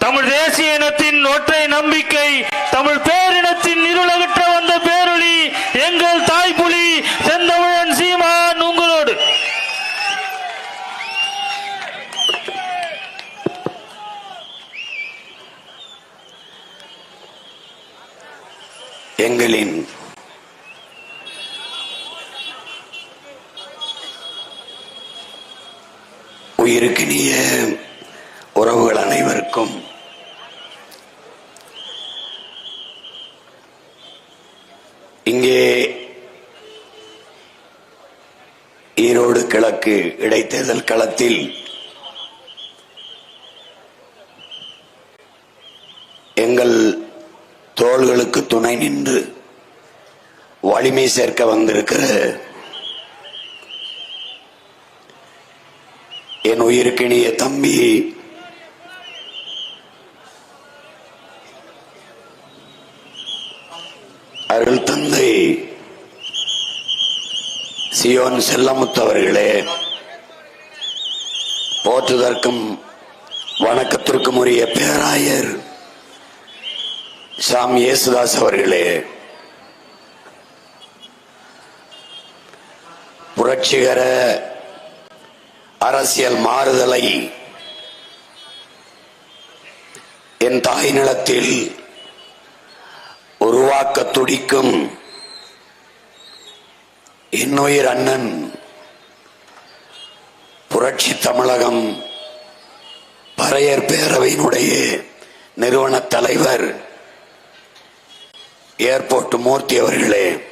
தமிழ் தேசிய இனத்தின் ஒற்றை நம்பிக்கை தமிழ் பேரினத்தின் இருளகற்ற வந்த பேரொளி எங்கள் தாய்ப்புலி செந்தமிழன் சீமான் உங்களோடு. எங்களின் உயிருக்கு நீ இருக்கும் இங்கே ஈரோடு கிழக்கு இடைத்தேர்தல் களத்தில் எங்கள் தோள்களுக்கு துணை நின்று வலிமை சேர்க்க வந்திருக்கிற என் உயிருக்கினிய தம்பி சியோன் செல்லமுத்தவர்களே போற்றுதற்கும் வணக்கத்திற்கும் உரிய பேராயர் சாம் இயேசுதாஸ் அவர்களே புரட்சிகர அரசியல் மாறுதலை என் தாய் நிலத்தில் உருவாக்க துடிக்கும் இன்னுயிர் அண்ணன். புரட்சி தமிழகம் பறையர் பேரவையினுடைய நிறுவன தலைவர் ஏர்போர்ட் மூர்த்தி அவர்களே.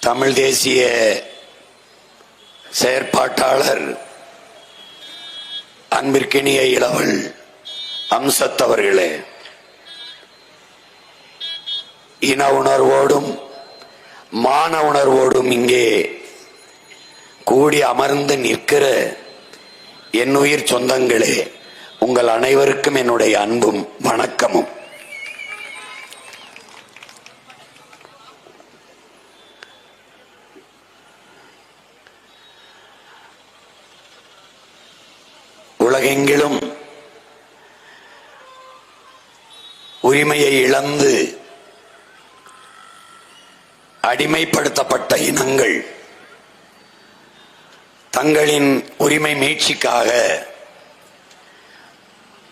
தமிழ் தேசிய செயற்பாட்டாளர் அன்பிற்கினிய இளவல் அம்சத்தவர்களே இன உணர்வோடும் மான உணர்வோடும் இங்கே கூடி அமர்ந்து நிற்கிற என் உயிர் சொந்தங்களே உங்கள் அனைவருக்கும் என்னுடைய அன்பும் வணக்கமும். உலகெங்கிலும் உரிமையை இழந்து அடிமைப்படுத்தப்பட்ட இனங்கள். தங்களின் உரிமை மீட்சிக்காக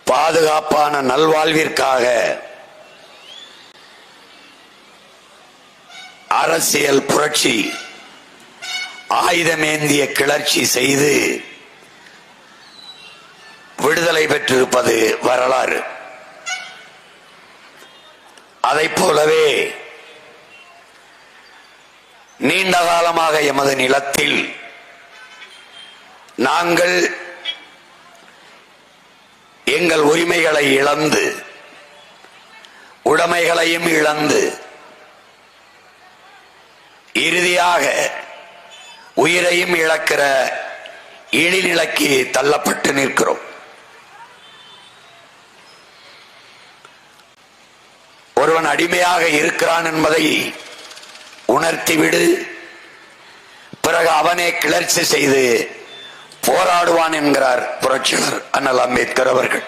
பாதுகாப்பான நல்வாழ்விற்காக அரசியல் புரட்சி ஆயுதமேந்திய கிளர்ச்சி செய்து விடுதலை பெற்றிருப்பது வரலாறு. அதைப் போலவே நீண்ட காலமாக எமது நிலத்தில் நாங்கள் எங்கள் உரிமைகளை இழந்து உடைமைகளையும் இழந்து இறுதியாக உயிரையும் இழக்கிற இழிநிலைக்கு தள்ளப்பட்டு நிற்கிறோம். ஒருவன் அடிமையாக இருக்கிறான் என்பதை உணர்த்திவிடு பிறகு அவனே கிளர்ச்சி செய்து போராடுவான் என்கிறார் புரட்சியாளர் அண்ணல் அம்பேத்கர் அவர்கள்.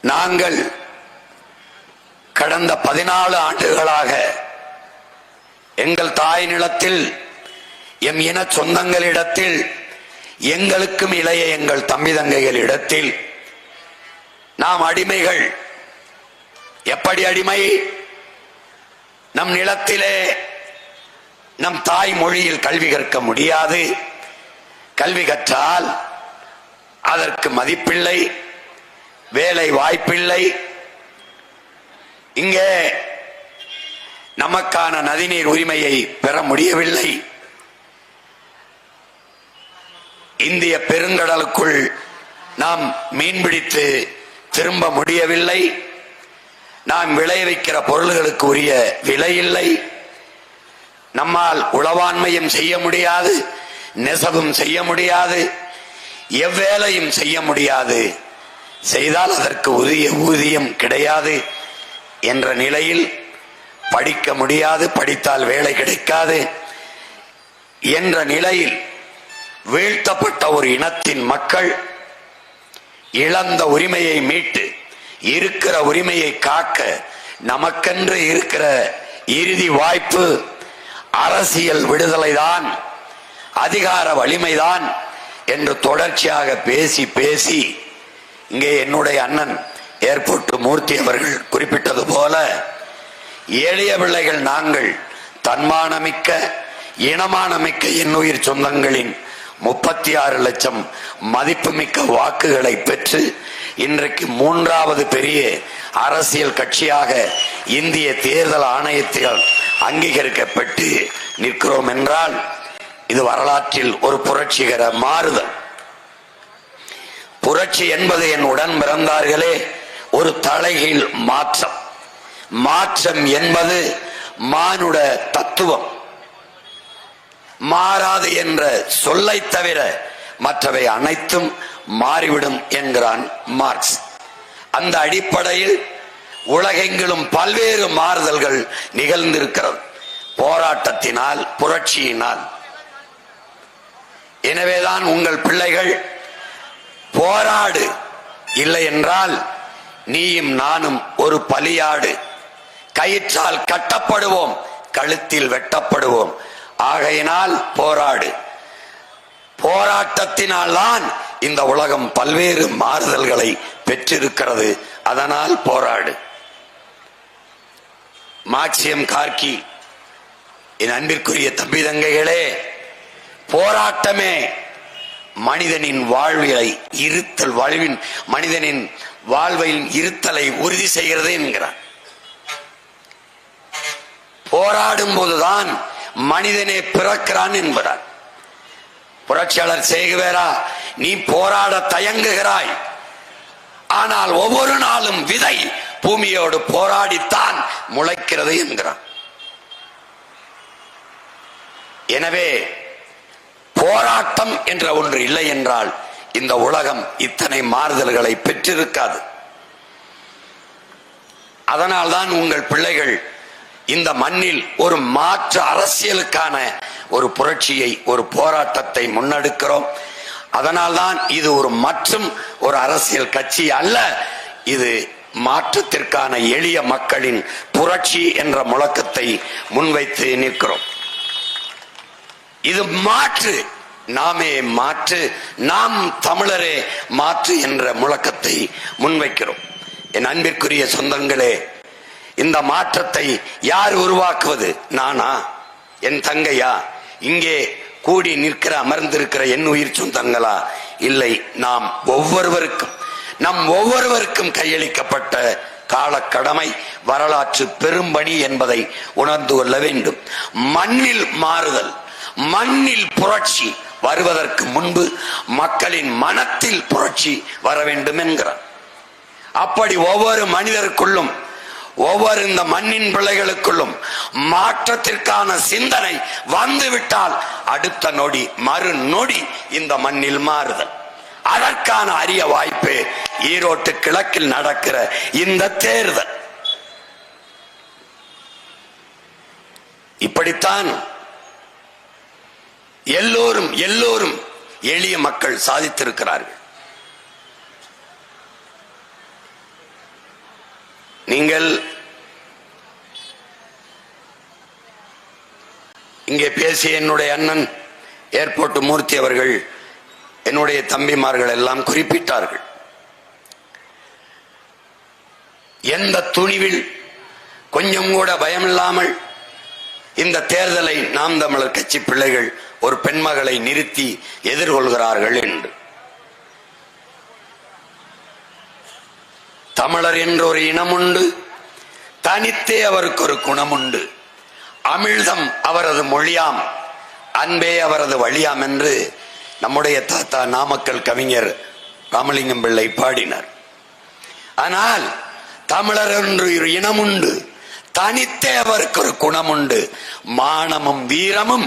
நாங்கள் கடந்த பதினாலு ஆண்டுகளாக எங்கள் தாய் நிலத்தில் எம் இன சொந்தங்களிடத்தில் எங்களுக்கும் இளைய எங்கள் தம்பி தங்கைகளிடத்தில் நாம் அடிமைகள். எப்படி அடிமை? நம் நிலத்திலே நம் தாய் மொழியில் கல்வி கற்க முடியாது. கல்வி கற்றால் அதற்கு மதிப்பில்லை வேலை வாய்ப்பில்லை. இங்கே நமக்கான நதிநீர் உரிமையை பெற முடியவில்லை. இந்திய பெருங்கடலுக்குள் நாம் மீன்பிடித்து திரும்ப முடியவில்லை. நாம் விளைவிக்கிற பொருள்களுக்கு உரிய விலை இல்லை. நம்மால் உளவாண்மையும் செய்ய முடியாது நெசவும் செய்ய முடியாது எவ்வேலையும் செய்ய முடியாது. செய்தால் அதற்கு உரிய ஊதியம் கிடையாது என்ற நிலையில் படிக்க முடியாது படித்தால் வேலை கிடைக்காது என்ற நிலையில் வீழ்த்தப்பட்ட ஒரு இனத்தின் மக்கள் இழந்த உரிமையை மீட்டு இருக்கிற உரிமையை காக்க நமக்கென்று இருக்கிற இறுதி வாய்ப்பு அரசியல் விடுதலைதான் அதிகார வலிமைதான் என்று தொடர்ச்சியாக பேசி பேசி இங்கே என்னுடைய அண்ணன் ஏர்போர்ட் மூர்த்தி அவர்கள் குறிப்பிட்டது போல எளிய பிள்ளைகள் நாங்கள் தன்மானமிக்க இனமானமிக்க என்னுயிர் சொந்தங்களின் முப்பத்தி ஆறு லட்சம் மதிப்புமிக்க வாக்குகளை பெற்று இன்றைக்கு மூன்றாவது பெரிய அரசியல் கட்சியாக இந்திய தேர்தல் ஆணையத்தில் அங்கீகரிக்கப்பட்டு நிற்கிறோம் என்றால் இது வரலாற்றில் ஒரு புரட்சிகர மாறுதல். புரட்சி என்பது என் உடன் பிறந்தார்களே ஒரு தலைகீழ் மாற்றம். மாற்றம் என்பது மானுட தத்துவம். மாறாது என்ற சொல்லை தவிர மற்றவை அனைத்தும் மாறிவிடும் என்கிறான் மார்க்ஸ். அந்த அடிப்படையில் உலகெங்கிலும் பல்வேறு மாறுதல்கள் நிகழ்ந்திருக்கிறது. போராட்டத்தினால் புரட்சியினால். எனவேதான் உங்கள் பிள்ளைகள் போராடு இல்லை என்றால் நீயும் நானும் ஒரு பலியாடு. கயிற்றால் கட்டப்படுவோம் கழுத்தில் வெட்டப்படுவோம். ஆகையினால் போராடு. போராட்டத்தினால் தான் இந்த உலகம் பல்வேறு மாறுதல்களை பெற்றிருக்கிறது. அதனால் போராடு. மார்க்சியம் கார்கி என் அன்பிற்குரிய தம்பி தங்கைகளே போராட்டமே மனிதனின் வாழ்விலை இருத்தல் வாழ்வின் மனிதனின் வாழ்வையின் இருத்தலை உறுதி செய்கிறது என்கிறார். போராடும் போதுதான் மனிதனே பிறக்கிறான் என்பதார் புரட்சியாளர் செய்குவேரா நீ போராட தயங்குகிறாய். ஆனால் ஒவ்வொரு நாளும் விதை பூமியோடு போராடித்தான் முளைக்கிறது என்கிறான். எனவே போராட்டம் என்ற ஒன்று இல்லை என்றால் இந்த உலகம் இத்தனை மாறுதல்களை பெற்றிருக்காது. அதனால்தான் உங்கள் பிள்ளைகள் இந்த மண்ணில் ஒரு மாற்று அரசியலுக்கான ஒரு புரட்சியை ஒரு போராட்டத்தை முன்னெடுக்கிறோம். அதனால்தான் இது ஒரு மற்றும் ஒரு அரசியல் கட்சி அல்ல. இது மாற்றத்திற்கான எளிய மக்களின் புரட்சி என்ற முழக்கத்தை முன்வைத்து நிற்கிறோம். இது மாற்று நாமே மாற்று நாம் தமிழரே மாற்று என்ற முழக்கத்தை முன்வைக்கிறோம். என் அன்பிற்குரிய சொந்தங்களே இந்த மாற்றத்தை யார் உருவாக்குவது? நானா? என் தங்கையா? இங்கே கூடி நிற்கிற அமர்ந்திருக்கிற என் உயிர் சொந்தங்களா? இல்லை நாம் ஒவ்வொருவருக்கும் நம் ஒவ்வொருவருக்கும் கையளிக்கப்பட்ட காலக்கடமை வரலாற்று பெரும்பணி என்பதை உணர்ந்து கொள்ள வேண்டும். மண்ணில் மாறுதல் மண்ணில் புரட்சி வருவதற்கு முன்பு மக்களின் மனத்தில் புரட்சி வர வேண்டும் என்கிறார். அப்படி ஒவ்வொரு மனிதருக்குள்ளும் ஒவ்வொரு இந்த மண்ணின் பிள்ளைகளுக்குள்ளும் மாற்றத்திற்கான சிந்தனை வந்துவிட்டால் அடுத்த நொடி மறு நொடி இந்த மண்ணில் மாறுதல். அதற்கான அரிய வாய்ப்பு ஈரோட்டு கிழக்கில் நடக்கிற இந்த தேர்தல். இப்படித்தான் எல்லோரும் எல்லோரும் எளிய மக்கள் சாதித்திருக்கிறார்கள். நீங்கள் இங்கே பேசிய என்னுடைய அண்ணன் ஏர்போர்ட் மூர்த்தி அவர்கள் என்னுடைய தம்பிமார்கள் எல்லாம் குறிப்பிட்டார்கள். எந்த துணிவில் கொஞ்சம் கூட பயமில்லாமல் இந்த தேர்தலை நாம் தமிழர் கட்சி பிள்ளைகள் ஒரு பெண்மகளை நிறுத்தி எதிர்கொள்கிறார்கள் என்று. தமிழர் என்ற ஒரு இனம் உண்டு தனித்தே அவருக்கு ஒரு குணம் உண்டு அமிழ்தம் அவரது மொழியாம். அன்பே அவரது வழியாம் என்று நம்முடைய தாத்தா நாமக்கல் கவிஞர் ராமலிங்கம் பிள்ளை பாடினார். ஆனால் தமிழர் என்று ஒரு இனம் உண்டு தனித்தே அவருக்கு ஒரு குணம் உண்டு மானமும் வீரமும்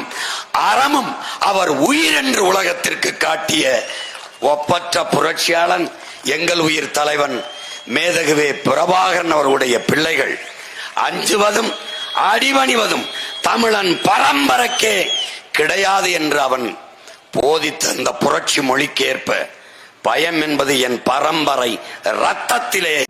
அறமும் அவர் உயிர் என்று உலகத்திற்கு காட்டிய ஒப்பற்ற புரட்சியாளன் எங்கள் உயிர் தலைவன் மேதகுவே பிரபாகரன் அவர்களுடைய பிள்ளைகள். அஞ்சுவதும் அடிவணிவதும் தமிழன் பரம்பரைக்கே கிடையாது என்று அவன் போதித்த அந்த புரட்சி மொழிக்கேற்ப பயம் என்பது என் பரம்பரை ரத்தத்திலே